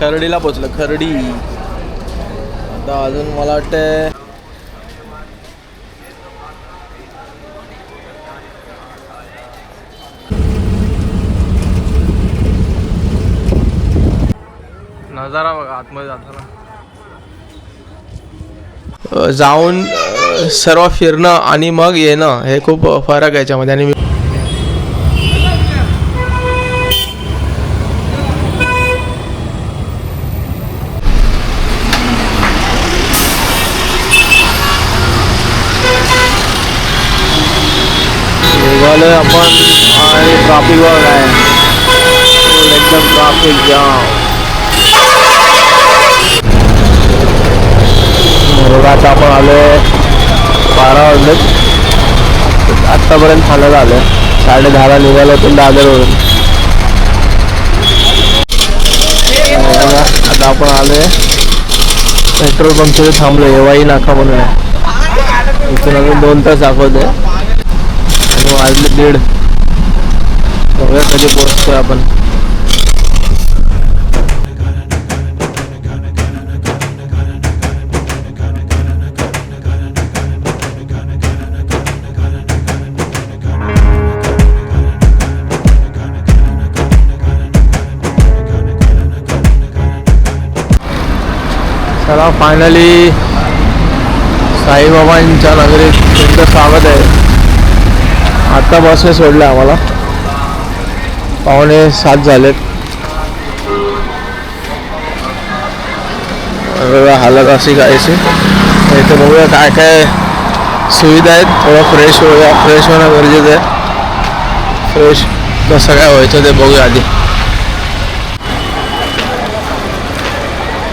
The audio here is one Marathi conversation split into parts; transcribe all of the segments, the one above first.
खर्डीला पोचलं खर्डी. आता अजून मला वाटतं नजारा बघा आतमध्ये जाताना. जाऊन सर्व फिरणं आणि मग येणं हे खूप फरक आहे याच्यामध्ये. आणि भले निघालोय आपण आणि ट्राफिक बघ आहे एकदम ट्राफिक जाम बरोबर आता आपण आलो। बारा वाजलेत आत्तापर्यंत खाण्यात आलं साडे दहाला निघालो होतो दादरवरून। आता आपण आलोय। पेट्रोल पंपमध्ये थांबलो एव्हाही नाका म्हणून. आहे इथून अजून दोन तास दाखवते वाजले दीड. बघूया कधी पोहोचतोय आपण. चला फायनली साईबाबांच्या नगरीत तुमचं स्वागत आहे. आत्ता बसने सोडलं आम्हाला. पावणे सात झालेत. हालत अशी गायची इथे बघूया काय काय सुविधा आहेत. थोडं फ्रेश होऊया. फ्रेश होणं गरजेचं आहे. फ्रेश कसं काय व्हायचं ते बघूया आधी.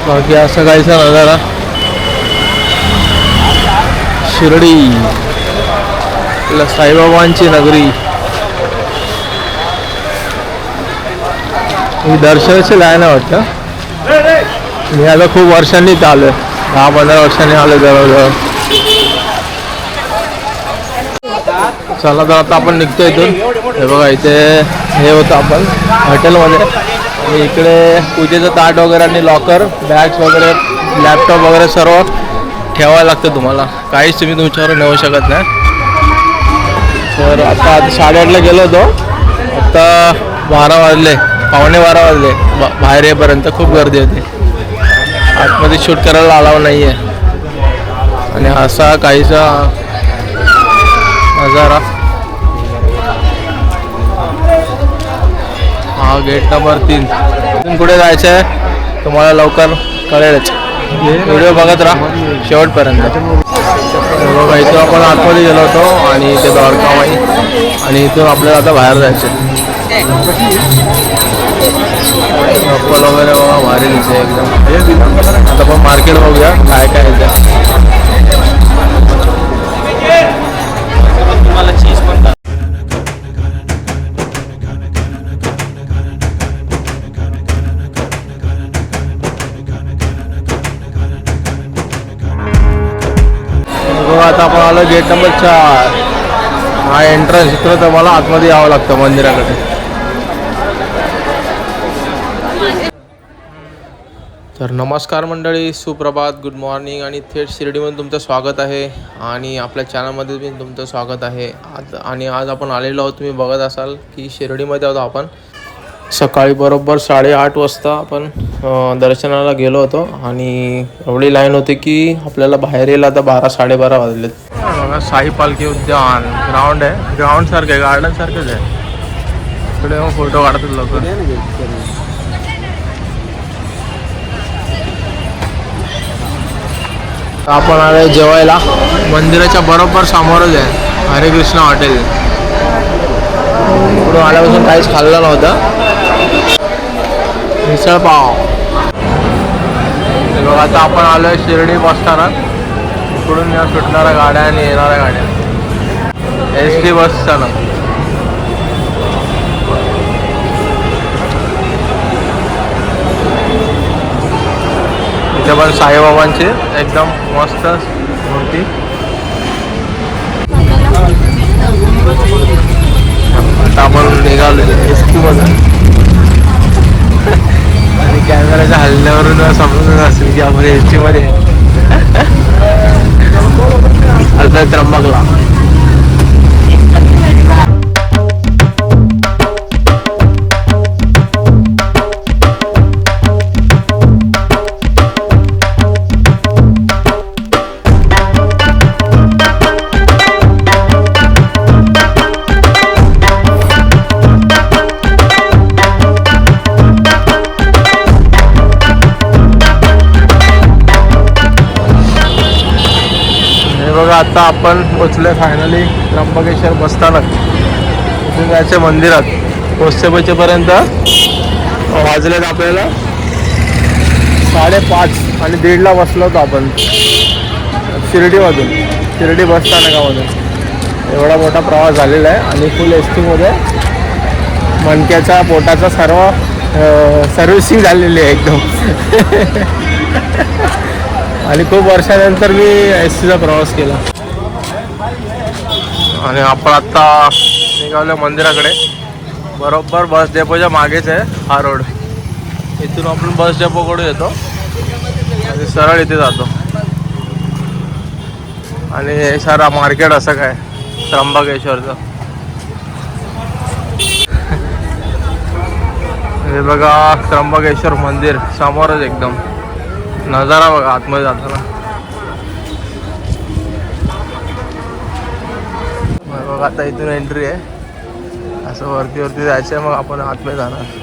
बाकी असं काहीचा नजारा शिर्डी. आपल्या साईबाबांची नगरी. ही दर्शनाची लाईन आहे वाटतं. मी आता खूप वर्षांनी इथं आलोय दहा पंधरा वर्षांनी आलो जवळजवळ. चला तर आता आपण निघतो इथून. हे बघा इथे हे होतं आपण हॉटेलमध्ये. आणि इकडे पूजेचं ताट वगैरे आणि लॉकर बॅग्स वगैरे लॅपटॉप वगैरे सर्व ठेवायला लागतं तुम्हाला. काहीच तुम्ही तुमच्यावर नेऊ शकत नाही. तर आता आता साडेआठला गेलो होतो. आता बारा वाजले पावणे बारा वाजले. बा बाहेर येईपर्यंत खूप गर्दी होती. आतमध्ये शूट करायला अलाव नाही आहे आणि असा काहीसा नजारा. हा गेट नंबर तीन. कुठे जायचं आहे तुम्हाला लवकर कळेलच. व्हिडिओ बघत राहा. शेवटपर्यंत. बघा इथं आपण आतमध्ये गेलो होतो आणि इथे द्वारकामाई. आणि इथून आपल्याला आता बाहेर जायचं चप्पल वगैरे बघा भारी दिसते एकदम. आता आपण मार्केट बघूया काय काय आहे आलं गेट नंबर चार. हा एंट्रन्स इथं तर मला आतमध्ये यावं लागतं मंदिराकडे. तर नमस्कार मंडळी सुप्रभात गुड मॉर्निंग आणि थेट शिर्डीमध्ये तुमचं स्वागत आहे आणि आपल्या चॅनलमध्ये पण तुमचं स्वागत आहे. आज आणि आज आपण आलेलो आहोत तुम्ही बघत असाल की शिर्डीमध्ये आहोत आपण. सकाळी बरोबर साडेआठ वाजता आपण दर्शनाला गेलो होतो आणि एवढी लाईन होती की आपल्याला बाहेर यायला आता बारा साडेबारा वाजलेत. बघा साई पालखी उद्यान. ग्राउंड आहे. ग्राउंड सारखं आहे गार्डन सारखंच आहे. इकडे मग फोटो काढतात लोक. आपण आलो जेवायला. मंदिराच्या बरोबर समोरच आहे. हरे कृष्ण हॉटेल. इकडून आल्यापासून काहीच खाल्लं नव्हतं. मिसळ पाव बघा आता आपण आलो आहे शिर्डी बस स्थानक. इकडून या सुटणाऱ्या गाड्या आणि येणाऱ्या गाड्या. एस टी बस स्थानक. इथे पण साईबाबांची एकदम मस्त मूर्ती. आता आपण निघालो एस टी बस कॅमेराच्या कॅमेऱ्याच्या हल्ल्यावरून समजून असेल की आपण एस टी मध्ये आता त्र्यंबकला बघा आता आपण पोचलोय फायनली त्र्यंबकेश्वर बसस्थानक इथून मंदिरात. पोचते वाजले वाजलेत आपल्याला साडेपाच आणि दीडला बसलो होतो आपण. शिर्डीमधून शिर्डी बसस्थानकामधून एवढा मोठा प्रवास झालेला आहे आणि फुल एस टीमध्ये मणक्याचा पोटाचा सर्व सर्व्हिसिंग झालेली आहे एकदम. आणि खूप वर्षानंतर मी एस सीचा प्रवास केला. आणि आपण आत्ता निघालो मंदिराकडे. बरोबर बस डेपोच्या मागेच आहे हा रोड. इथून आपण बस डेपोकडून येतो. आणि सरळ इथे जातो. आणि हे सारा मार्केट असं काय? त्र्यंबकेश्वरचं. हे बघा त्र्यंबकेश्वर मंदिर समोरच एकदम. नजारा बघा आतमध्ये जाताना. बघा आता इथून एंट्री आहे. असं वरती वरती जायचं आहे मग आपण आतमध्ये जाणार.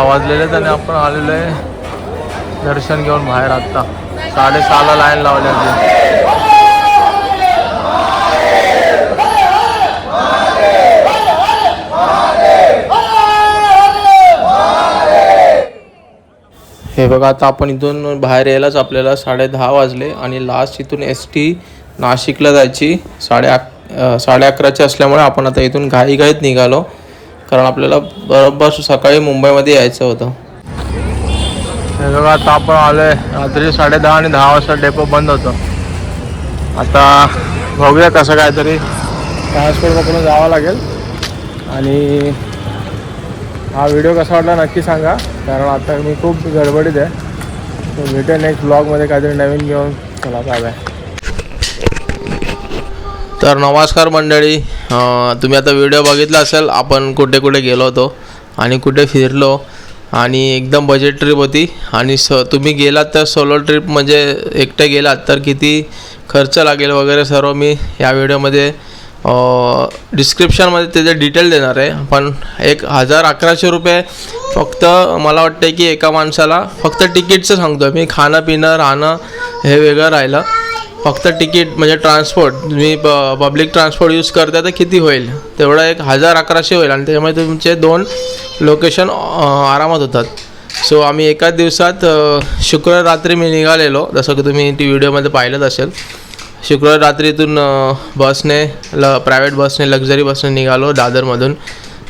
दहा वाजलेले आणि आपण आलेलो आहे दर्शन घेऊन बाहेर आत्ता. साडेसहाला लाईन लावल्या हे बघा आता आपण इथून बाहेर यायलाच आपल्याला साडे दहा वाजले आणि लास्ट इथून एस टी नाशिकला जायची. साडे अक साडे अकराची असल्यामुळे आपण आता इथून घाईघाईत निघालो. कारण आपल्याला बरोबर सकाळी मुंबईमध्ये यायचं होतं. हे बघा आता आपण आलोय. रात्री साडेदहा आणि दहा वाजता डेपो बंद होतं. आता बघूया कसं काहीतरी. ट्रान्सपोर्ट पकडून जावं लागेल. आणि हा व्हिडिओ कसा वाटला नक्की सांगा. कारण आता मी खूप गडबडीत आहे. तो भेटेल नेक्स्ट ब्लॉगमध्ये काहीतरी नवीन घेऊन. चला बाय बाय तर नमस्कार मंडळी. तुम्ही आता व्हिडिओ बघितला असेल आपण कुठे कुठे गेलो होतो आणि कुठे फिरलो आणि एकदम बजेट ट्रिप होती आणि स तुम्ही गेलात तर सोलो ट्रिप म्हणजे एकटे गेलात तर किती खर्च लागेल वगैरे सर्व मी या व्हिडिओमध्ये डिस्क्रिप्शनमध्ये त्याचे डिटेल देणार आहे. पण एक हजार अकराशे रुपये फक्त मला वाटतं की एका माणसाला फक्त तिकीटचं सांगतो मी. खाणं पिणं राहणं हे वेगळं राहिलं. फक्त तिकीट म्हणजे ट्रान्सपोर्ट तुम्ही प पब्लिक ट्रान्सपोर्ट यूज करता तर किती होईल? तेवढं एक हजार अकराशे होईल आणि त्याच्यामुळे तुमचे दोन लोकेशन आरामात होतात. सो आम्ही एकाच दिवसात शुक्रवार रात्री मी निघालेलो. जसं की तुम्ही टी व्हिडिओमध्ये पाहिलंच असेल. शुक्रवार रात्रीतून बसने ल प्रायव्हेट बसने लक्झरी बसने निघालो दादरमधून.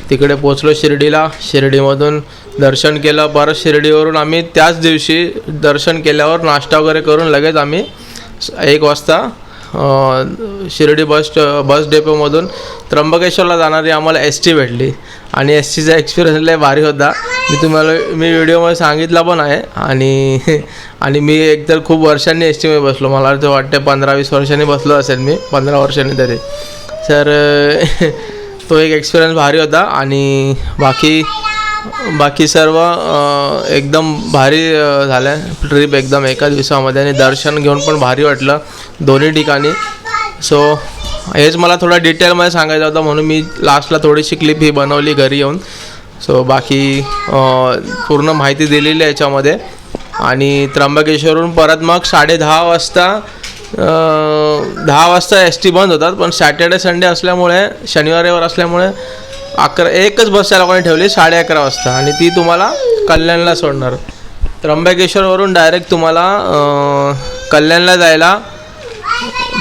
तिकडे पोचलो शिर्डीला. शिर्डीमधून दर्शन केलं. परत शिर्डीवरून आम्ही त्याच दिवशी दर्शन केल्यावर नाश्ता वगैरे करून लगेच आम्ही एक वाजता शिर्डी बस बस डेपोमधून त्र्यंबकेश्वरला जाणारी आम्हाला एस टी भेटली. आणि एस टीचा एक्सपिरियन्स लय भारी होता. मी तुम्हाला मी व्हिडिओमध्ये सांगितला पण आहे. आणि आणि मी एकतर खूप वर्षांनी एस टीमध्ये बसलो. मला तर वाटते पंधरा वीस वर्षांनी बसलो असेल मी पंधरा वर्षांनी तरी. तर तो एक एक्सपिरियन्स भारी होता. आणि बाकी बाकी सर्व एकदम भारी झाल्या. झालं ट्रिप एकदम एका दिवसामध्ये आणि दर्शन घेऊन पण भारी वाटलं दोन्ही ठिकाणी. सो हेच मला थोडं डिटेलमध्ये सांगायचं होतं म्हणून मी लास्टला थोडीशी क्लिप ही बनवली घरी येऊन. सो बाकी पूर्ण माहिती दिलेली आहे याच्यामध्ये. आणि त्र्यंबकेश्वरून परत मग साडे दहा वाजता दहा वाजता एस टी बंद होतात पण सॅटर्डे संडे असल्यामुळे शनिवार रविवार असल्यामुळे अकरा एकच बस त्या लोकांनी ठेवली साडे अकरा वाजता. आणि ती तुम्हाला कल्याणला सोडणार. त्र्यंबकेश्वरवरून डायरेक्ट तुम्हाला कल्याणला जायला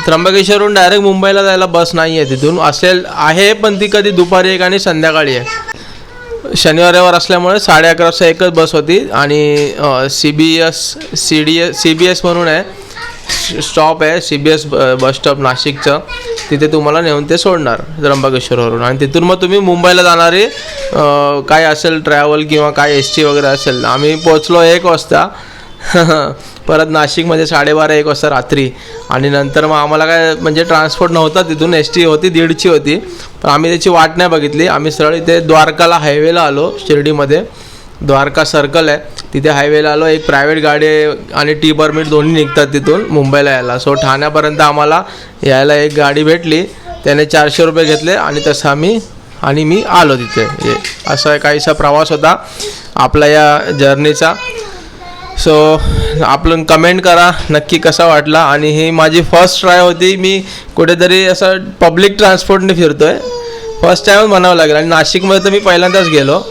त्र्यंबकेश्वरवरून डायरेक्ट मुंबईला जायला बस नाही आहे तिथून. असेल आहे पण ती कधी दुपारी एक आणि संध्याकाळी आहे शनिवार रविवार असल्यामुळे साडे अकरा वाजता एकच बस होती. आणि C B S C D S C B S म्हणून आहे. स्टॉप आहे C B S bus stop नाशिकचं. तिथे तुम्हाला नेऊन ते सोडणार त्र्यंबकेश्वरवरून. आणि तिथून मग तुम्ही मुंबईला जाणारी काय असेल ट्रॅव्हल किंवा काय एस टी वगैरे असेल आम्ही पोचलो एक वाजता. परत नाशिकमध्ये साडेबारा एक वाजता रात्री. आणि नंतर मग आम्हाला काय म्हणजे ट्रान्सपोर्ट नव्हता तिथून एस टी होती दीडची होती. पण आम्ही त्याची वाट नाही बघितली. आम्ही सरळ इथे द्वारकाला हायवेला आलो शिर्डीमध्ये. द्वारका सर्कल आहे. तिथे हायवेला आलो. एक प्रायव्हेट गाडी आहे आणि टी परमिट दोन्ही निघतात तिथून मुंबईला यायला. सो ठाण्यापर्यंत आम्हाला यायला एक गाडी भेटली. त्याने चारशे रुपये घेतले आणि तसं आम्ही आणि मी आलो तिथे. असा काहीसा प्रवास होता आपला या जर्नीचा सो आपण कमेंट करा नक्की कसा वाटला. आणि ही माझी फर्स्ट ट्राय होती. मी कुठेतरी असं पब्लिक ट्रान्सपोर्टने फिरतो आहे फर्स्ट टाईमच म्हणावं लागेल. आणि नाशिकमध्ये तर मी पहिल्यांदाच गेलो.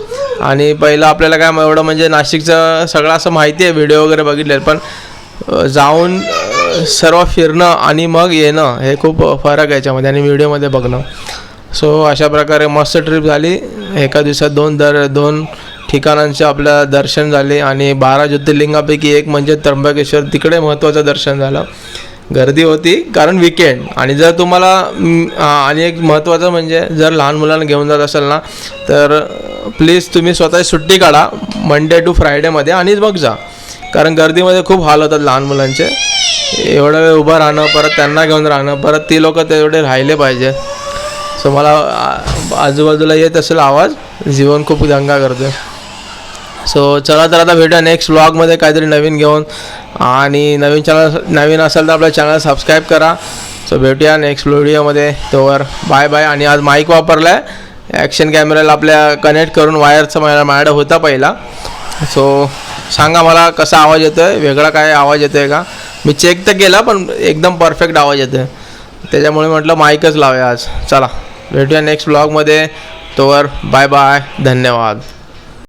आणि पहिलं आपल्याला काय एवढं म्हणजे नाशिकचं सगळं असं माहिती आहे व्हिडिओ वगैरे बघितले पण जाऊन सर्व फिरणं आणि मग येणं हे खूप फरक आहे याच्यामध्ये आणि व्हिडिओमध्ये बघणं. सो अशा प्रकारे मस्त ट्रिप झाली. एका दिवसात दोन दर दोन ठिकाणांचे आपलं दर्शन झाले आणि बारा ज्योतिर्लिंगापैकी एक म्हणजे त्र्यंबकेश्वर. तिकडे महत्त्वाचं दर्शन झालं. गर्दी होती कारण विकेंड आणि जर तुम्हाला आणि एक महत्त्वाचं म्हणजे जर लहान मुलांना घेऊन जात असाल ना तर प्लीज तुम्ही स्वतः सुट्टी काढा मंडे टू फ्रायडेमध्ये आणि मग जा. कारण गर्दीमध्ये खूप हाल होतात लहान मुलांचे. एवढा वेळ उभं राहणं परत त्यांना घेऊन राहणं परत ती लोक तेवढे राहिले पाहिजे. सो मला आजूबाजूला येत असेल आवाज जीवन खूप दंगा करतो सो चला तर आता भेटूया नेक्स्ट व्लॉगमध्ये काहीतरी नवीन घेऊन. आणि नवीन चॅनल नवीन असेल तर आपल्या चॅनल सबस्क्राईब करा. सो भेटूया नेक्स्ट व्हिडिओमध्ये तोवर बाय बाय आणि आज माईक वापरला आहे ॲक्शन कॅमेराला आपल्या कनेक्ट करून वायरचा मला माझ्याकडे होता पहिला. सो सांगा मला कसा आवाज येतो आहे वेगळा काय आवाज येतो आहे का? मी चेक तर केला पण एकदम परफेक्ट आवाज येतो आहे त्याच्यामुळे म्हटलं माईकच लावूया आज. चला भेटूया नेक्स्ट ब्लॉगमध्ये तोवर बाय बाय धन्यवाद.